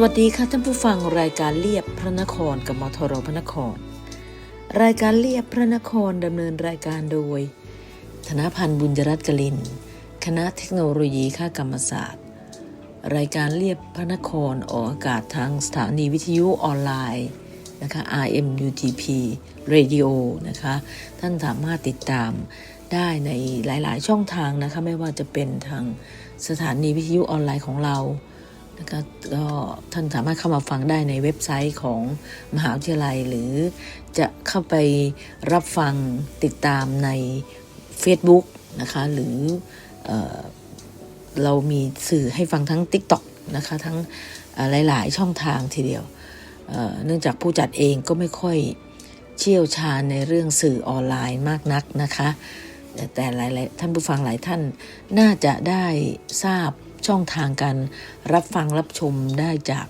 สวัสดีค่ะท่านผู้ฟังรายการเลียบพระนครกับมทรพระนคร รายการเลียบพระนครดำเนินรายการโดย ธนพันธ์บุญจรัตน์กลิน คณะเทคโนโลยีค่ากรรมศาสตร์ รายการเลียบพระนครออกอากาศทางสถานีวิทยุออนไลน์นะคะ RMUTP Radio นะคะ ท่านสามารถติดตามได้ในหลาย ๆ ช่องทางนะคะ ไม่ว่าจะเป็นทางสถานีวิทยุออนไลน์ของเรา นะคะก็ท่านสามารถเข้ามาฟังได้ในเว็บไซต์ของมหาวิทยาลัย หรือจะเข้าไปรับฟังติดตามใน Facebook นะคะหรือเอเรามีสื่อให้ฟังทั้ง TikTok นะคะทั้งหลาย ๆ ช่องทางทีเดียวเเนื่องจากผู้จัดเองก็ไม่ค่อยเชี่ยวชาญในเรื่องสื่อออนไลน์มากนักนะคะ แต่แต่หลาย ๆ ท่านผู้ฟังหลายท่านน่าจะได้ทราบ ช่องทางการรับฟังรับชมได้จาก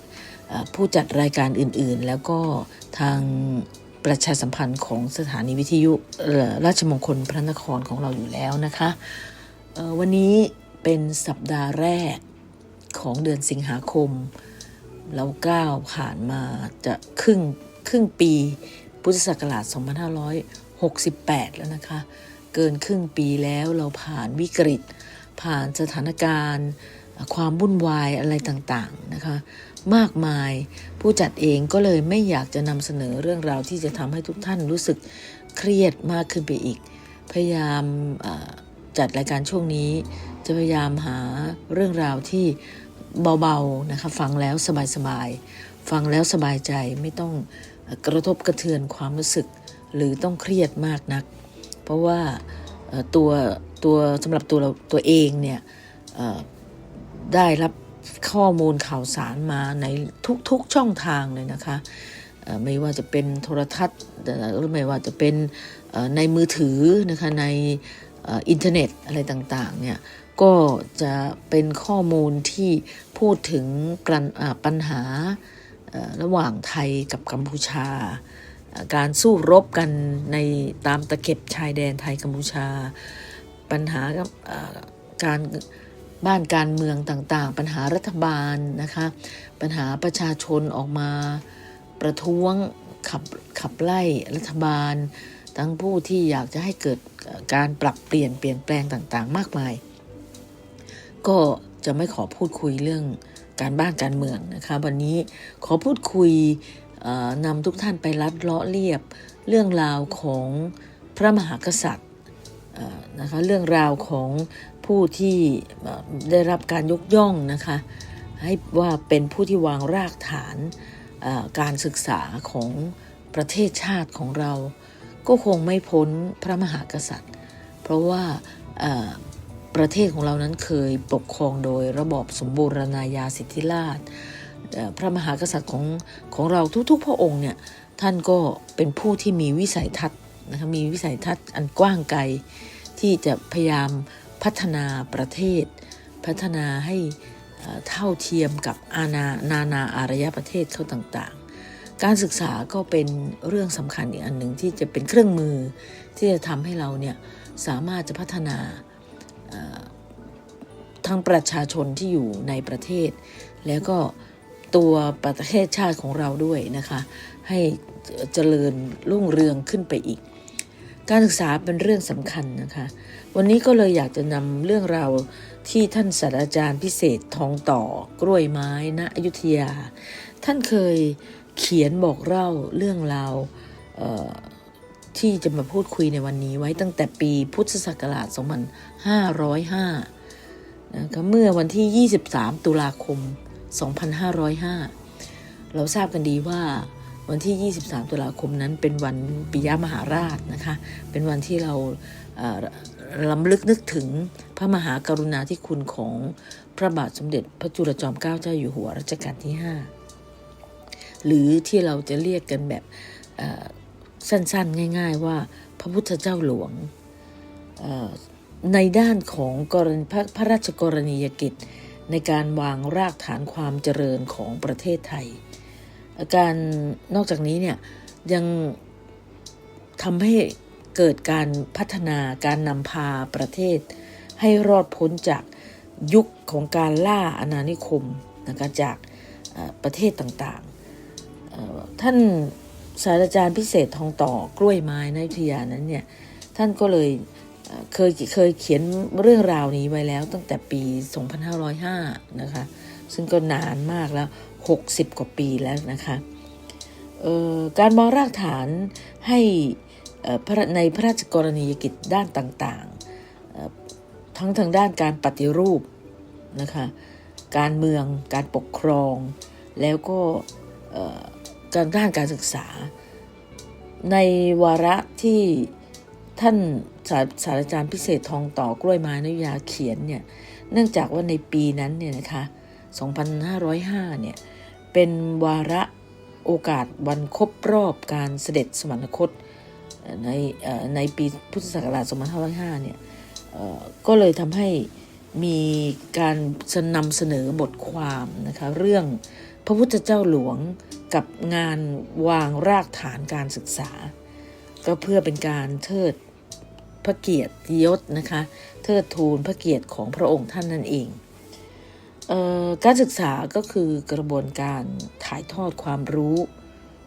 ผู้จัดรายการอื่นๆ แล้วก็ทางประชาสัมพันธ์ของสถานีวิทยุราชมงคลพระนครของเราอยู่แล้วนะคะวันนี้เป็นสัปดาห์แรกของเดือนสิงหาคม เราก้าวผ่านมาจะครึ่งครึ่งปีพุทธศักราช 2568 แล้วนะคะ เกินครึ่งปีแล้วเราผ่านวิกฤต ผ่านสถานการณ์ ความวุ่นวายอะไรต่างๆนะคะมากมายผู้จัดเองก็เลยไม่อยากจะนำเสนอเรื่องราวที่จะทำให้ทุกท่านรู้สึกเครียดมากขึ้นไปอีก พยายามจัดรายการช่วงนี้ จะพยายามหาเรื่องราวที่เบาๆนะคะฟังแล้วสบายๆฟังแล้วสบายใจไม่ต้องกระทบกระเทือนความรู้สึก หรือต้องเครียดมากนัก เพราะว่าตัวตัวสำหรับตัวเราตัวเองเนี่ย ได้รับข้อมูลข่าวสารมาในทุกๆช่องทางเลยนะคะ ไม่ว่าจะเป็นโทรทัศน์หรือไม่ว่าจะเป็นในมือถือนะคะในอินเทอร์เน็ตอะไรต่างๆเนี่ยก็จะเป็นข้อมูลที่พูดถึงปัญหาระหว่างไทยกับกัมพูชา การสู้รบกันในตามตะเข็บชายแดนไทยกัมพูชา ปัญหากับการ บ้านการเมืองต่างๆ ปัญหารัฐบาลนะคะ ปัญหาประชาชนออกมาประท้วงขับขับไล่รัฐบาล ทั้งผู้ที่อยากจะให้เกิดการปรับเปลี่ยนเปลี่ยนแปลงต่างๆ มากมาย ก็จะไม่ขอพูดคุยเรื่องการบ้านการเมืองนะคะ วันนี้ขอพูดคุยนำทุกท่านไปลัดเลาะเรียบเรื่องราวของพระมหากษัตริย์นะคะเรื่องราวของ ผู้ที่ได้รับการยกย่องนะคะให้ว่าเป็นผู้ที่วางรากฐานการศึกษาของประเทศชาติของเรา ก็คงไม่พ้นพระมหากษัตริย์ เพราะว่าประเทศของเรานั้นเคยปกครองโดยระบอบสมบูรณาญาสิทธิราชพระมหากษัตริย์ของของเราทุกๆ พระองค์เนี่ยท่านก็เป็นผู้ที่มีวิสัยทัศน์นะคะมีวิสัยทัศน์อันกว้างไกลที่จะพยายาม พัฒนาประเทศ พัฒนาให้เท่าเทียมกับอาณานานาอารยประเทศเขาต่างๆ การศึกษาก็เป็นเรื่องสำคัญอีกอันหนึ่งที่จะเป็นเครื่องมือที่จะทำให้เราเนี่ยสามารถจะพัฒนาทั้งประชาชนที่อยู่ในประเทศ แล้วก็ตัวประเทศชาติของเราด้วยนะคะ ให้เจริญรุ่งเรืองขึ้นไปอีก การศึกษาเป็นเรื่องสำคัญนะคะ วันนี้ก็เลยอยากจะนำเรื่องราวที่ท่านศาสตราจารย์พิเศษทองต่อกล้วยไม้ณอยุธยา ท่านเคยเขียนบอกเล่าเรื่องราวที่จะมาพูดคุยในวันนี้ไว้ตั้งแต่ปีพุทธศักราช 2505 นะคะเมื่อวันที่ 23 ตุลาคม 2505 เราทราบกันดีว่า วันที่ 23 ตุลาคมนั้นเป็นวันปิยมหาราชนะคะ เป็นวันที่เราเอ่อลำลึกนึกถึงพระมหากรุณาธิคุณของพระบาทสมเด็จพระจุลจอมเกล้าเจ้าอยู่หัวรัชกาลที่ 5 หรือที่เราจะเรียกกันแบบสั้นๆ ง่าย ๆ ว่าพระพุทธเจ้าหลวงในด้านของกรณพระพระราชกรณียกิจ ในการวางรากฐานความเจริญของประเทศไทย การนอกจากนี้เนี่ยยังทำให้เกิดการพัฒนาการนำพาประเทศ ให้รอดพ้นจากยุคของการล่าอาณานิคมนะคะจากประเทศต่างๆ ท่านศาสตราจารย์พิเศษทองต่อกล้วยไม้ในวิทยานั้นเนี่ยท่านก็เลยเอ่อเคยเคยเขียนเรื่องราวนี้ไว้แล้วตั้งแต่ปี 2505 นะคะ ซึ่งก็นานมากแล้ว 60 กว่าปีแล้วนะคะการมองรากฐานให้ในพระราชกรณียกิจด้านต่างๆ ทั้งทางด้านการปฏิรูปนะคะการเมืองการปกครอง แล้วก็การด้านการศึกษา ในวาระที่ท่านศาสตราจารย์พิเศษทองต่อกล้วยไม้นวิทยาเขียนเนี่ยเนื่องจากว่าในปีนั้นเนี่ยนะคะ 2505 เนี่ย เป็นวาระโอกาสวันครบรอบการเสด็จสวรคตในในปีพุทธศักราช 2505 เนี่ยก็เลยทำให้มีการนำเสนอบทความนะคะเรื่องพระพุทธเจ้าหลวงกับงานวางรากฐานการศึกษา ก็เพื่อเป็นการเทิดพระเกียรติยศนะคะ เทิดทูนพระเกียรติของพระองค์ท่านนั่นเอง การศึกษาก็คือกระบวนการถ่ายทอดความรู้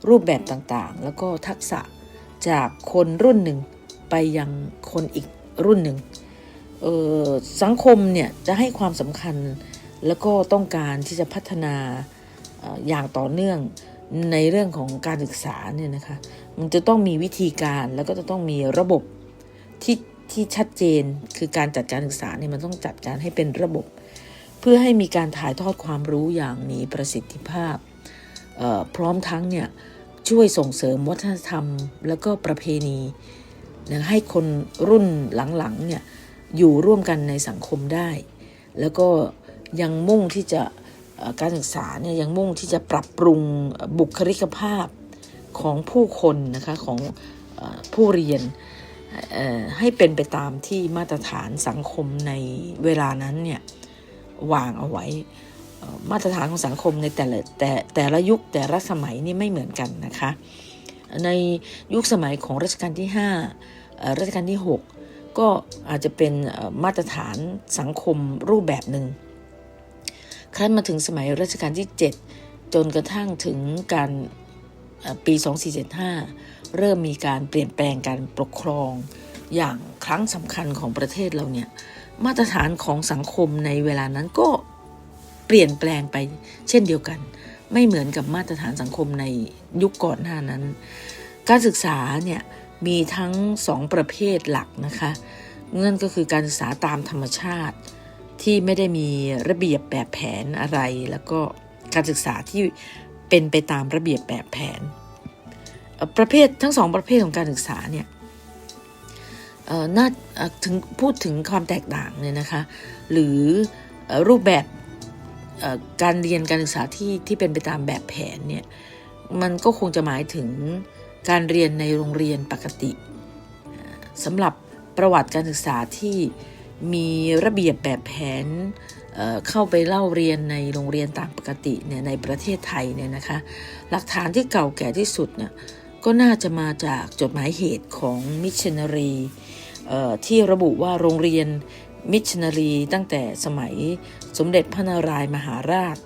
รูปแบบต่างๆ แล้วก็ทักษะจากคนรุ่นหนึ่งไปยังคนอีกรุ่นหนึ่งสังคมเนี่ยจะให้ความสำคัญแล้วก็ต้องการที่จะพัฒนาเอ่ออย่างต่อเนื่องในเรื่องของการศึกษาเนี่ยนะคะมันจะต้องมีวิธีการแล้วก็จะต้องมีระบบที่ที่ชัดเจนคือการจัดการศึกษาเนี่ยมันต้องจัดการให้เป็นระบบ เพื่อให้มีการถ่ายทอดความรู้อย่างมีประสิทธิภาพ พร้อมทั้งเนี่ยช่วยส่งเสริมวัฒนธรรม แล้วก็ประเพณีนะให้คนรุ่นหลังๆเนี่ยอยู่ร่วมกันในสังคมได้ แล้วก็ยังมุ่งที่จะการศึกษาเนี่ยยังมุ่งที่จะปรับปรุงบุคลิกภาพของผู้คนนะคะของผู้เรียนให้เป็นไปตามที่มาตรฐานสังคมในเวลานั้นเนี่ย วางเอาไว้ มาตรฐานของสังคมในแต่ละแต่แต่ละยุคแต่ละสมัยนี่ไม่เหมือนกันนะคะ ในยุคสมัยของรัชกาลที่ 5 รัชกาลที่ 6 ก็อาจจะเป็นมาตรฐานสังคมรูปแบบหนึ่งครั้นมาถึงสมัยรัชกาลที่ 7 จนกระทั่งถึงการเอ่อปี 2475 เริ่มมีการเปลี่ยนแปลงการปกครองอย่างครั้งสำคัญของประเทศเราเนี่ย มาตรฐานของสังคมในเวลานั้นก็เปลี่ยนแปลงไปเช่นเดียวกัน ไม่เหมือนกับมาตรฐานสังคมในยุคก่อนหน้านั้น การศึกษาเนี่ยมีทั้งสองประเภทหลักนะคะนั่นก็คือการศึกษาตามธรรมชาติ ที่ไม่ได้มีระเบียบแบบแผนอะไร แล้วก็การศึกษาที่เป็นไปตามระเบียบแบบแผน ประเภททั้งสองประเภทของการศึกษาเนี่ย น่าถึงพูดถึงความแตกต่างเนี่ยนะคะ หรืออรูปแบบการเรียนการศึกษาที่ที่เป็นไปตามแบบแผนเนี่ยมันก็คงจะหมายถึงการเรียนในโรงเรียนปกติสำหรับประวัติการศึกษาที่มีระเบียบแบบแผนเเข้าไปเล่าเรียนในโรงเรียนตามปกติเนี่ยในประเทศไทยเนี่ยนะคะ หลักฐานที่เก่าแก่ที่สุดเนี่ยก็น่าจะมาจากจดหมายเหตุของมิชชันนารี ที่ระบุว่าโรงเรียนมิชนารีตั้งแต่สมัยสมเด็จพระนารายมหาราช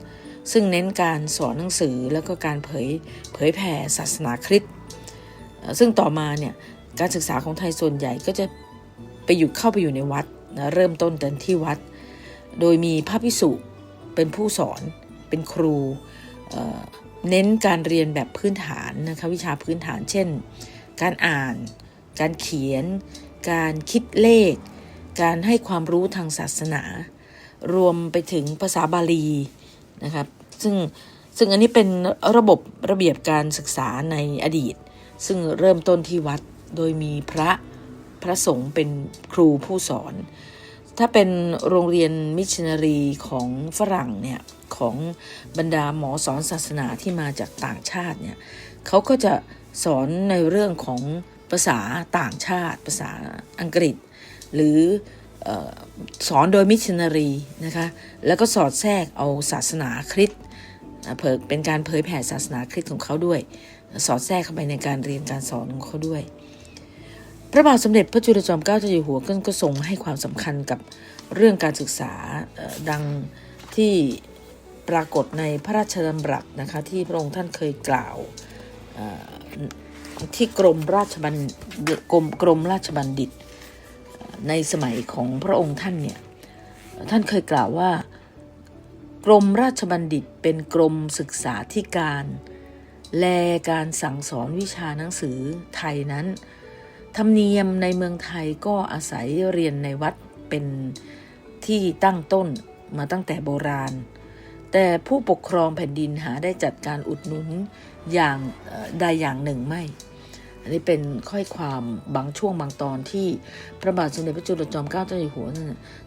ซึ่งเน้นการสอนหนังสือแล้วก็การเผยเผยแผ่ศาสนาคริสต์ซึ่งต่อมาเนี่ยการศึกษาของไทยส่วนใหญ่ก็จะไปอยู่เข้าไปอยู่ในวัดนะเริ่มต้นแต่ที่วัด โดยมีพระพิสุเป็นผู้สอนเป็นครูเน้นการเรียนแบบพื้นฐานนะคะวิชาพื้นฐานเช่น การอ่าน การเขียน การคิดเลข การให้ความรู้ทางศาสนา รวมไปถึงภาษาบาลีนะครับซึ่งซึ่งอันนี้เป็นระบบระเบียบการศึกษาในอดีต ซึ่งเริ่มต้นที่วัดโดยมีพระพระสงฆ์เป็นครูผู้สอน ถ้าเป็นโรงเรียนมิชชันนารีของฝรั่งเนี่ยของบรรดาหมอสอนศาสนาที่มาจากต่างชาติเนี่ยเขาก็จะสอนในเรื่องของ ภาษาต่างชาติ ภาษาอังกฤษ หรืออสอนโดยมิชชันนารีนะคะแล้วก็สอดแทรกเอาศาสนาคริสต์เผยเป็นการเผยแผ่ศาสนาคริสต์ของเขาด้วย สอดแทรกเข้าไปในการเรียนการสอนของเขาด้วย พระบาทสมเด็จพระจุลจอมเกล้าเจ้าอยู่หัวก็ทรงให้ความสำคัญกับเรื่องการศึกษาดังที่ปรากฏในพระราชดำรัสนะคะที่พระองค์ท่านเคยกล่าว ที่กรมราชบัณกรมกรมราชบัณฑิต ในสมัยของพระองค์ท่านเนี่ยท่านเคยกล่าวว่า กรมราชบัณฑิตเป็นกรมศึกษาธิการ แลการสั่งสอนวิชาหนังสือไทยนั้นธรรมเนียมในเมืองไทยก็อาศัยเรียนในวัดเป็นที่ตั้งต้นมาตั้งแต่โบราณ แต่ผู้ปกครองแผ่นดินหาได้จัดการอุดหนุนอย่างใดอย่างหนึ่งไม่ อันนี้เป็นข้อยความบางช่วงบางตอนที่พระบาทสมเด็จพระจุลจอมเกล้าเจ้าอยู่หัว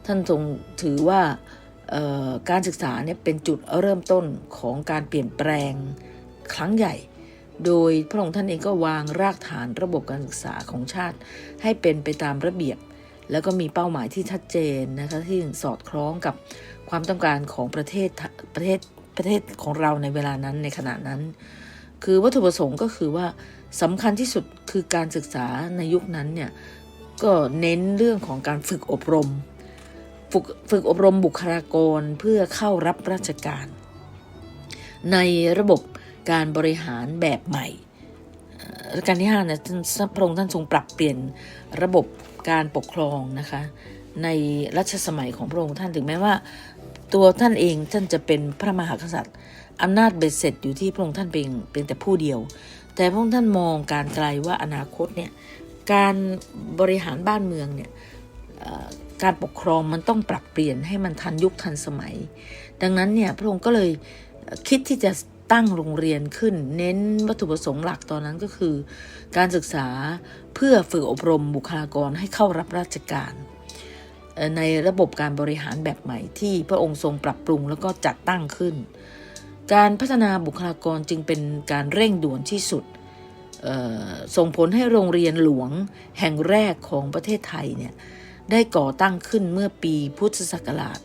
ท่านทรงถือว่าการศึกษาเนี่ยเป็นจุดเริ่มต้นของการเปลี่ยนแปลงครั้งใหญ่ โดยพระองค์ท่านเองก็วางรากฐานระบบการศึกษาของชาติ ให้เป็นไปตามระเบียบ แล้วก็มีเป้าหมายที่ชัดเจนนะคะที่สอดคล้องกับ ความต้องการของประเทศประเทศประเทศของเราในเวลานั้นในขณะนั้น คือวัตถุประสงค์ก็คือว่าสำคัญที่สุดคือการศึกษาในยุคนั้นเนี่ยก็เน้นเรื่องของการฝึกอบรม ฝึกฝึกอบรมบุคลากรเพื่อเข้ารับราชการ ในระบบการบริหารแบบใหม่รัชกาลที่5เนี่ยท่านพระองค์ท่านทรงปรับเปลี่ยนระบบการปกครองนะคะในรัชสมัยของพระองค์ท่านถึงแม้ว่า ตัวท่านเองท่านจะเป็นพระมหากษัตริย์อำนาจเบ็ดเสร็จอยู่ที่พระองค์ท่านเป็นเป็นแต่ผู้เดียว แต่พระองค์ท่านมองการไกลว่าอนาคตเนี่ยการบริหารบ้านเมืองเนี่ยการปกครองมันต้องปรับเปลี่ยนให้มันทันยุคทันสมัย ดังนั้นเนี่ยพระองค์ก็เลยคิดที่จะตั้งโรงเรียนขึ้น เน้นวัตถุประสงค์หลักตอนนั้นก็คือ การศึกษาเพื่อฝึกอบรมบุคลากรให้เข้ารับราชการ ในระบบการบริหารแบบใหม่ที่พระองค์ทรงปรับปรุงแล้วก็จัดตั้งขึ้น การพัฒนาบุคลากรจึงเป็นการเร่งด่วนที่สุด ส่งผลให้โรงเรียนหลวงแห่งแรกของประเทศไทยเนี่ยได้ก่อตั้งขึ้นเมื่อปีพุทธศักราช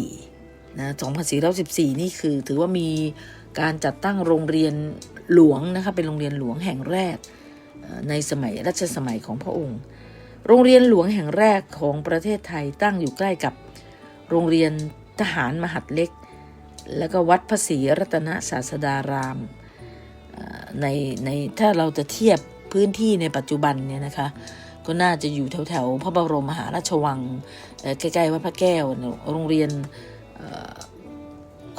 2414 นะ 2414 นี่คือถือว่ามีการจัดตั้งโรงเรียนหลวงนะคะเป็นโรงเรียนหลวงแห่งแรกในสมัยรัชสมัยของพระองค์ โรงเรียนหลวงแห่งแรกของประเทศไทยตั้งอยู่ใกล้กับ โรงเรียนทหารมหัดเล็ก แล้วก็วัดพระศรีรัตนศาสดารามในในถ้าเราจะเทียบพื้นที่ในปัจจุบันเนี่ยนะคะ ก็น่าจะอยู่แถวแถวพระบรมมหาราชวังใกล้ๆวัดพระแก้วโรงเรียน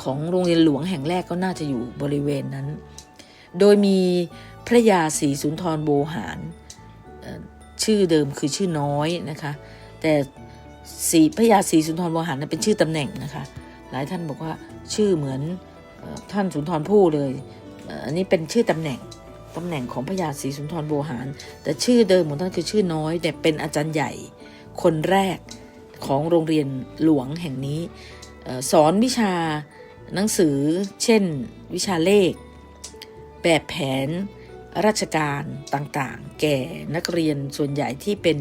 ของโรงเรียนหลวงแห่งแรกก็น่าจะอยู่บริเวณนั้น โดยมีพระยาศรีสุนทรโบหาร ชื่อเดิมคือชื่อน้อยนะคะ แต่ศรีพระยาศรีสุนทรโบหารนั้นเป็นชื่อตำแหน่งนะคะ หลายท่านบอกว่าชื่อเหมือนออท่านสุนทรภู่เลยเอ,อ,อันนี้เป็นชื่อตำแหน่งตำแหน่งของพระยาศรีสุนทรโบหาร แต่ชื่อเดิมของท่านคือชื่อน้อยแต่เป็นอาจารย์ใหญ่คนแรกของโรงเรียนหลวงแห่งนี้สอนวิชาหนังสือเช่น วิชาเลข แบบแผน ราชการต่างๆ แก่นักเรียนส่วนใหญ่ที่เป็น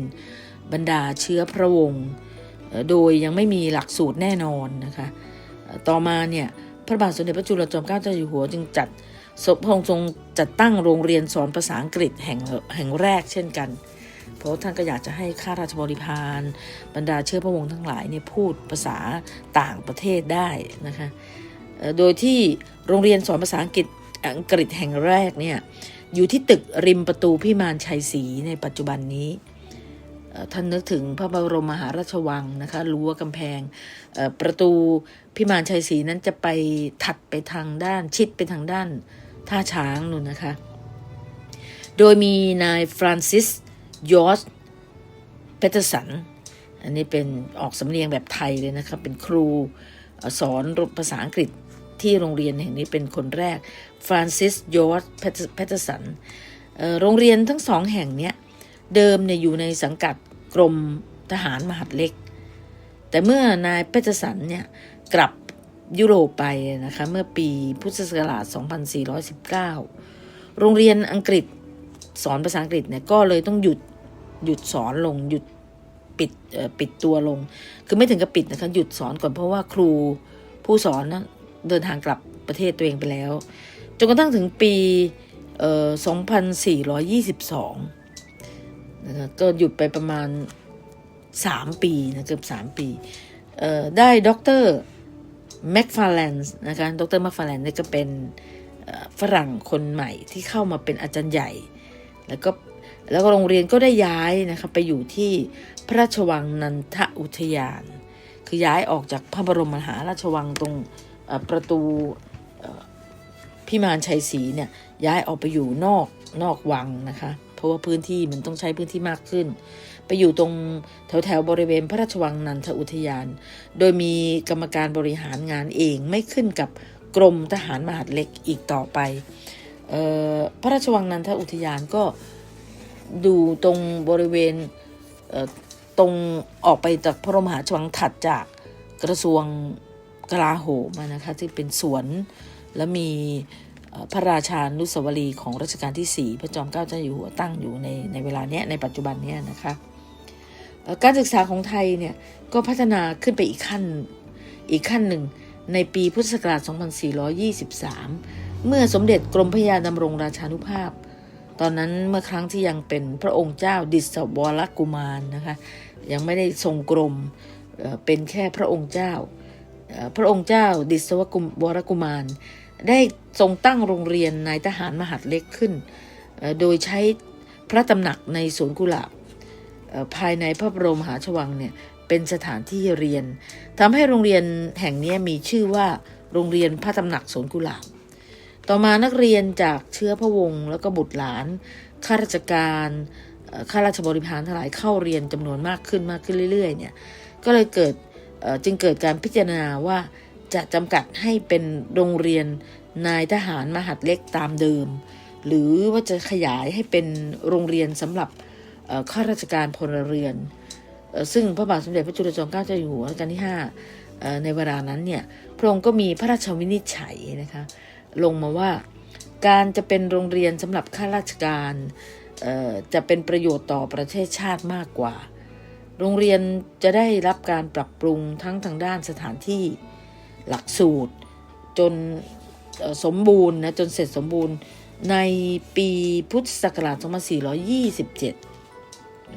บรรดาเชื้อพระวงศ์โดยยังไม่มีหลักสูตรแน่นอนนะคะต่อมาเนี่ยพระบาทสมเด็จพระจุลจอมเกล้าเจ้าอยู่หัวจึงจัดสพงทรงจัดตั้งโรงเรียนสอนภาษาอังกฤษแห่งแห่งแรกเช่นกัน เพราะท่านก็อยากจะให้ข้าราชบริพารบรรดาเชื้อพระวงศ์ทั้งหลายเนี่ยพูดภาษาต่างประเทศได้นะคะโดยที่โรงเรียนสอนภาษาอังกฤษอังกฤษแห่งแรกเนี่ย อยู่ที่ตึกริมประตูพิมานชัยศรีในปัจจุบันนี้ท่านนึกถึงพระบรมมหาราชวังนะคะรั้วกำแพงประตูพิมานชัยศรีนั้นจะไปถัดไปทางด้านชิดไปทางด้านท่าช้างนู่นนะคะ โดยมีนายฟรานซิสยอร์จเพเทอร์สัน อันนี้เป็นออกสำเนียงแบบไทยเลยนะคะเป็นครูสอนภาษาอังกฤษที่โรงเรียนแห่งนี้เป็นคนแรก ฟรานซิสยอร์จเพเทอร์สันโรงเรียนทั้งสองแห่งเนี้ยเดิมเนี่ยอยู่ในสังกัดกรมทหารมหัดเล็ก แต่เมื่อนายเพเทอร์สันเนี่ยกลับยุโรปไปนะคะเมื่อปีพุทธศักราช 2419 โรงเรียนอังกฤษสอนภาษาอังกฤษเนี่ยก็เลยต้องหยุดหยุดสอนลงหยุดปิดปิดตัวลง คือไม่ถึงกับปิดนะคะหยุดสอนก่อนเพราะว่าครูผู้สอนนะเดินทางกลับประเทศตัวเองไปแล้ว จนกระทั่งถึงปี2422นะคะก็หยุดไปประมาณ 3 ปีนะเกือบ 3 ปี ได้ด็อกเตอร์แม็กฟาแลนส์นะคะด็อกเตอร์แม็กฟาแลนส์นี่ก็เป็นฝรั่งคนใหม่ที่เข้ามาเป็นอาจารย์ใหญ่ แล้วก็แล้วก็โรงเรียนก็ได้ย้ายนะคะไปอยู่ที่พระราชวังนันทอุทยาน คือย้ายออกจากพระบรมมหาราชวังตรงประตู พิมานชัยศรีเนี่ยย้ายออกไปอยู่นอกนอกวังนะคะ เพราะว่าพื้นที่มันต้องใช้พื้นที่มากขึ้น ไปอยู่ตรงแถวแถวบริเวณพระราชวังนันทอุทยาน โดยมีกรรมการบริหารงานเองไม่ขึ้นกับกรมทหารมหาดเล็กอีกต่อไปออพระราชวังนันทอุทยานก็ดูตรงบริเวณเตรงออกไปจากพระรมมหาชวังถัดจากกระทรวงกลาโหมนะคะที่เป็นสวน และมีพระราชานุสาวรีของรัชกาลที่ 4 พระจอมเกล้าเจ้าอยู่หัวตั้งอยู่ในในเวลาเนี้ยในปัจจุบันเนี้ยนะคะการศึกษาของไทยเนี่ยก็พัฒนาขึ้นไปอีกขั้นอีกขั้นหนึ่งในปีพุทธศักราช 2423 เมื่อสมเด็จกรมพระยาดำรงราชานุภาพ ตอนนั้นเมื่อครั้งที่ยังเป็นพระองค์เจ้าดิศวรกุมารนะคะยังไม่ได้ทรงกรมเป็นแค่พระองค์เจ้า พระองค์เจ้าดิศวกุมวรกุมาร ได้ทรงตั้งโรงเรียนนายทหารมหาดเล็กขึ้น โดยใช้พระตำหนักในสวนกุหลาบภายในพระบรมมหาชวังเนี่ยเป็นสถานที่เรียนทำให้โรงเรียนแห่งนี้มีชื่อว่าโรงเรียนพระตำหนักสวนกุหลาบ ต่อมานักเรียนจากเชื้อพระวงศ์แล้วก็บุตรหลานข้าราชการข้าราชบริพารทั้งหลายเข้าเรียนจำนวนมากขึ้นมากขึ้นเรื่อยๆเนี่ยก็เลยเกิด จึงเกิดการพิจารณาว่าจะจำกัดให้เป็นโรงเรียนนายทหารมหาดเล็กตามเดิม หรือว่าจะขยายให้เป็นโรงเรียนสำหรับข้าราชการพลเรือน ซึ่งพระบาทสมเด็จพระจุลจอมเกล้าเจ้าอยู่หัวรัชกาลที่ 5 ในเวลานั้นเนี่ยพระองค์ก็มีพระราชวินิจฉัยนะคะลงมาว่าการจะเป็นโรงเรียนสำหรับข้าราชการจะเป็นประโยชน์ต่อประเทศชาติมากกว่า โรงเรียนจะได้รับการปรับปรุงทั้งทางด้านสถานที่หลักสูตร จนสมบูรณ์นะจนเสร็จสมบูรณ์ในปีพุทธศักราช 2427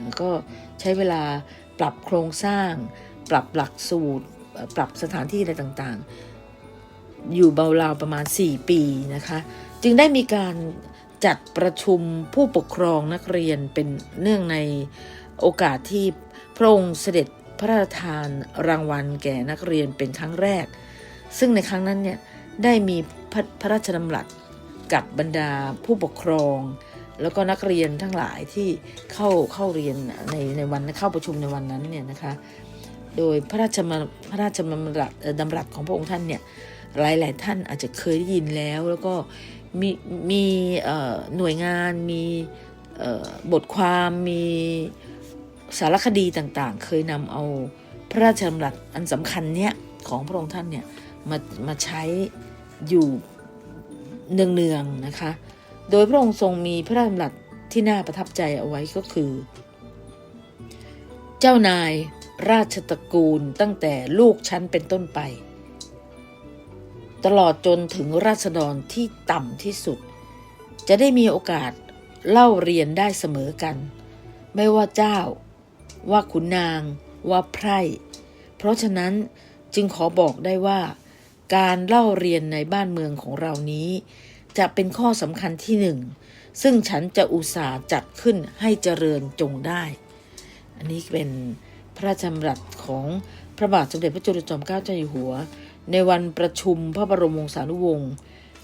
แล้วก็ใช้เวลาปรับโครงสร้าง ปรับหลักสูตร ปรับสถานที่อะไรต่างๆ อยู่เบาราวประมาณ 4 ปีนะคะ จึงได้มีการจัดประชุมผู้ปกครองนักเรียนเป็นเนื่องในโอกาสที่ พระองค์เสด็จพระราชทานรางวัลแก่นักเรียนเป็นครั้งแรก ซึ่งในครั้งนั้นเนี่ยได้มีพระพระราชดำรัสกับบรรดาผู้ปกครอง แล้วก็นักเรียนทั้งหลายที่เข้าเข้าเรียนในในวันเข้าประชุมในวันนั้นเนี่ยนะคะโดยพระราชมพระราชดำรัสดำรัสของพระองค์ท่านเนี่ยหลายหลายท่านอาจจะเคยได้ยินแล้ว แล้วก็มีมีหน่วยงานมีบทความมี สารคดีต่างๆ เคยนำเอาพระราชดำรัสอันสำคัญเนี่ยของพระองค์ท่านเนี่ยมามาใช้อยู่เนืองๆนะคะ โดยพระองค์ทรงมีพระราชดำรัสที่น่าประทับใจเอาไว้ก็คือ เจ้านายราชตระกูลตั้งแต่ลูกชั้นเป็นต้นไป ตลอดจนถึงราษฎรที่ต่ำที่สุด จะได้มีโอกาสเล่าเรียนได้เสมอกัน ไม่ว่าเจ้า ว่าขุนนาง ว่าไพร่ เพราะฉะนั้นจึงขอบอกได้ว่า การเล่าเรียนในบ้านเมืองของเรานี้ จะเป็นข้อสำคัญที่หนึ่ง ซึ่งฉันจะอุตส่าห์จัดขึ้นให้เจริญจงได้ อันนี้เป็นพระราชดำรัสของพระบาทสมเด็จพระจุลจอมเกล้าเจ้าอยู่หัว ในวันประชุมพระบรมวงศานุวงศ์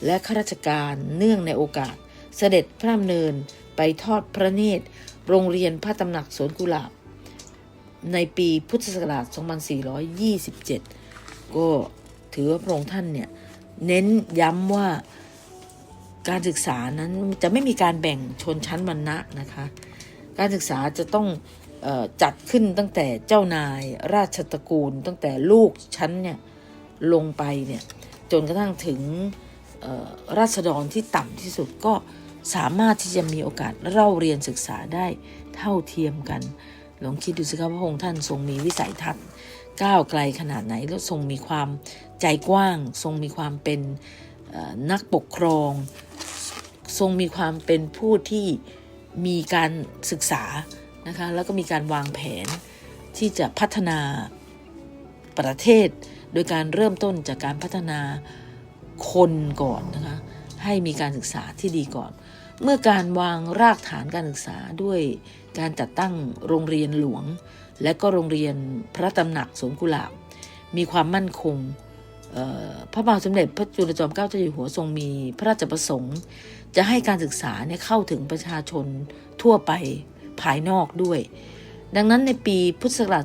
และข้าราชการเนื่องในโอกาสเสด็จพระดำเนินไปทอดพระเนตร โรงเรียนพระตำหนักสวนกุหลาบ ในปีพุทธศักราช 2427 ก็ถือว่าพระองค์ท่านเนี่ยเน้นย้ำว่าการศึกษานั้นจะไม่มีการแบ่งชนชั้นวรรณะนะคะ การศึกษาจะต้องออจัดขึ้นตั้งแต่เจ้านายราชตระกูล ตั้งแต่ลูกชั้นเนี่ยลงไปเนี่ยจนกระทั่งถึงราษฎรที่ต่ำที่สุดก็สามารถที่จะมีโอกาสเล่าเรียนศึกษาได้เท่าเทียมกัน ลองคิดดูสิครับว่าพระองค์ท่านทรงมีวิสัยทัศน์ก้าวไกลขนาดไหนแล้วทรงมีความใจกว้าง ทรงมีความเป็นนักปกครอง ทรงมีความเป็นผู้ที่มีการศึกษานะคะแล้วก็มีการวางแผนที่จะพัฒนาประเทศ โดยการเริ่มต้นจากการพัฒนาคนก่อนนะคะให้มีการศึกษาที่ดีก่อน เมื่อการวางรากฐานการศึกษาด้วย การจัดตั้งโรงเรียนหลวง และก็โรงเรียนพระตำหนักสวนกุหลาบ มีความมั่นคงพระบาทสมเด็จพระจุลจอมเกล้าเจ้าอยู่หัวทรงมีพระราชประสงค์ จะให้การศึกษาเนี่ยเข้าถึงประชาชนทั่วไปภายนอกด้วย ดังนั้นในปีพุทธศักราช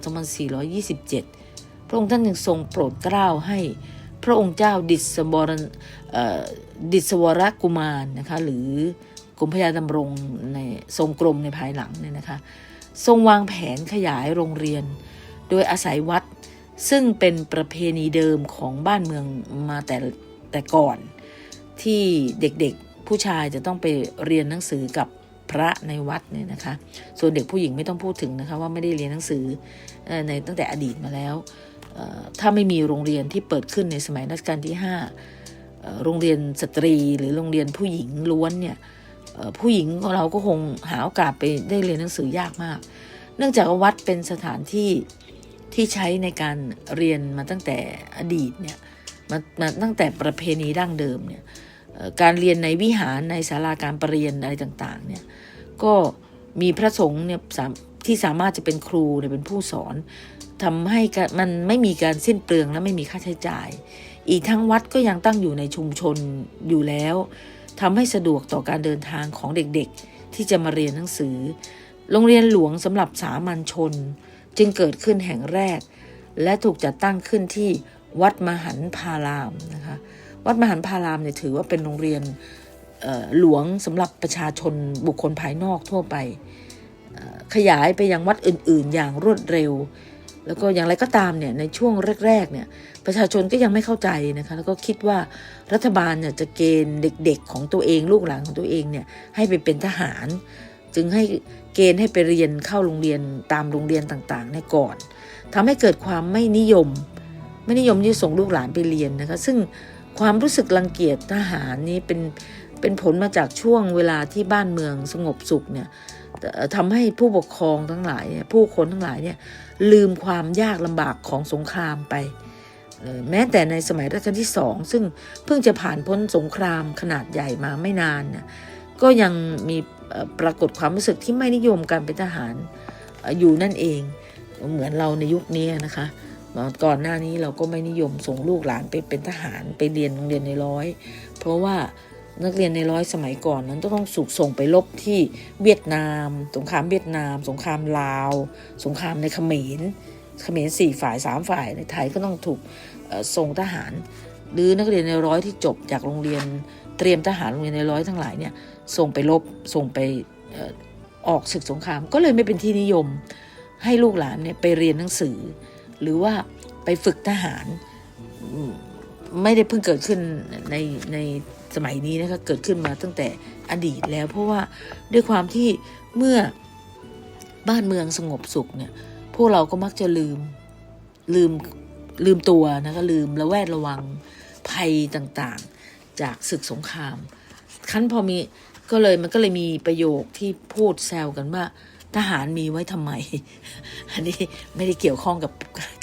2427 พระองค์ท่านยังทรงโปรดเกล้าให้พระองค์เจ้าดิษวรดิษวรกุมารนะคะหรือ กรมพระยาดำรงในทรงกรมในภายหลังเนี่ยนะคะ ทรงวางแผนขยายโรงเรียน โดยอาศัยวัดซึ่งเป็นประเพณีเดิมของบ้านเมืองมาแต่แต่ก่อน ที่เด็กๆผู้ชายจะต้องไปเรียนหนังสือกับพระในวัดเนี่ยนะคะ ส่วนเด็กผู้หญิงไม่ต้องพูดถึงนะคะว่าไม่ได้เรียนหนังสือในตั้งแต่อดีตมาแล้ว ถ้าไม่มีโรงเรียนที่เปิดขึ้นในสมัยรัชกาลที่ 5 โรงเรียนสตรีหรือโรงเรียนผู้หญิงล้วนเนี่ย ผู้หญิงของเราก็คงหาโอกาสไปได้เรียนหนังสือยากมาก เนื่องจากวัดเป็นสถานที่ที่ใช้ในการเรียนมาตั้งแต่อดีตเนี่ยมามาตั้งแต่ประเพณีดั้งเดิมเนี่ยการเรียนในวิหารในศาลาการประเรียนอะไรต่างๆเนี่ยก็มีพระสงฆ์เนี่ยที่สามารถจะเป็นครูเนี่ยเป็นผู้สอนทำให้มันไม่มีการสิ้นเปลืองและไม่มีค่าใช้จ่าย อีกทั้งวัดก็ยังตั้งอยู่ในชุมชนอยู่แล้ว ทำให้สะดวกต่อการเดินทางของเด็กๆ ที่จะมาเรียนหนังสือ โรงเรียนหลวงสำหรับสามัญชน จึงเกิดขึ้นแห่งแรก และถูกจัดตั้งขึ้นที่วัดมหันพารามนะคะวัดมหันพารามเนี่ยถือว่าเป็นโรงเรียนหลวงสำหรับประชาชนบุคคลภายนอกทั่วไป ขยายไปยังวัดอื่นๆ อย่างรวดเร็ว แล้วก็อย่างไรก็ตามเนี่ยในช่วงแรกๆเนี่ย ประชาชนก็ยังไม่เข้าใจนะคะแล้วก็คิดว่ารัฐบาลเนี่ยจะเกณฑ์เด็ก ๆ ของตัวเองลูกหลานของตัวเองเนี่ยให้ไปเป็นทหาร จึงให้เกณฑ์ให้ไปเรียนเข้าโรงเรียนตามโรงเรียนต่างๆในก่อนทำให้เกิดความไม่นิยม ไม่นิยมที่ส่งลูกหลานไปเรียนนะคะซึ่งความรู้สึกรังเกียจทหารนี้เป็นเป็นผลมาจากช่วงเวลาที่บ้านเมืองสงบสุขเนี่ยทำให้ผู้ปกครองทั้งหลายเนี่ยผู้คนทั้งหลายเนี่ยลืมความยากลำบากของสงครามไป แม้แต่ในสมัยรัชกาลที่สองซึ่งเพิ่งจะผ่านพ้นสงครามขนาดใหญ่มาไม่นานเนี่ยก็ยังมีปรากฏความรู้สึกที่ไม่นิยมการเป็นทหารเอ่ออยู่นั่นเองเหมือนเราในยุคนี้นะคะก่อนหน้านี้เราก็ไม่นิยมส่งลูกหลานไปเป็นทหารไปเรียนโรงเรียนในร้อย เพราะว่านักเรียนในร้อยสมัยก่อนนั้นต้องสูกส่งไปรบที่เวียดนาม สงครามเวียดนาม สงครามลาว สงครามในเขมร เขมรสี่ฝ่ายสามฝ่ายในไทยก็ต้องถูกส่งทหาร หรือนักเรียนในร้อยที่จบจากโรงเรียนเตรียมทหารโรงเรียนในร้อยทั้งหลายเนี่ยส่งไปรบส่งไปออกศึกสงคราม ก็เลยไม่เป็นที่นิยมให้ลูกหลานเนี่ยไปเรียนหนังสือ หรือว่าไปฝึกทหารไม่ได้เพิ่งเกิดขึ้นในในสมัยนี้นะคะเกิดขึ้นมาตั้งแต่อดีตแล้ว เพราะว่าด้วยความที่เมื่อบ้านเมืองสงบสุขเนี่ย พวกเราก็มักจะลืม ลืม ลืมตัวนะคะลืมระแวดระวังภัยต่างๆ จากศึกสงครามคันพอมีก็เลยมันก็เลยมีประโยคที่พูดแซวกันว่า ทหารมีไว้ทำไม อันนี้ไม่ได้เกี่ยวข้องกับ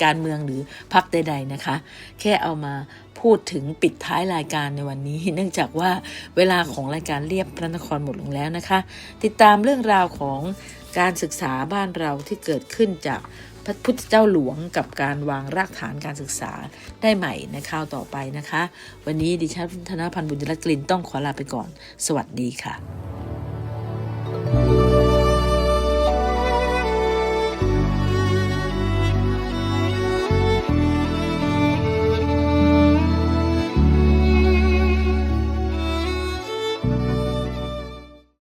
การเมืองหรือพรรคใด ๆนะคะ แค่เอามาพูดถึงปิดท้ายรายการในวันนี้ เนื่องจากว่าเวลาของรายการเรียบพระนครหมดลงแล้วนะคะ ติดตามเรื่องราวของ การศึกษาบ้านเราที่เกิดขึ้นจากพระพุทธเจ้าหลวงกับการวางรากฐานการศึกษาได้ใหม่ในคราวต่อไปนะคะ วันนี้ดิฉันธนพันธ์บุญรัตน์กลิ่นต้องขอลาไปก่อน สวัสดีค่ะ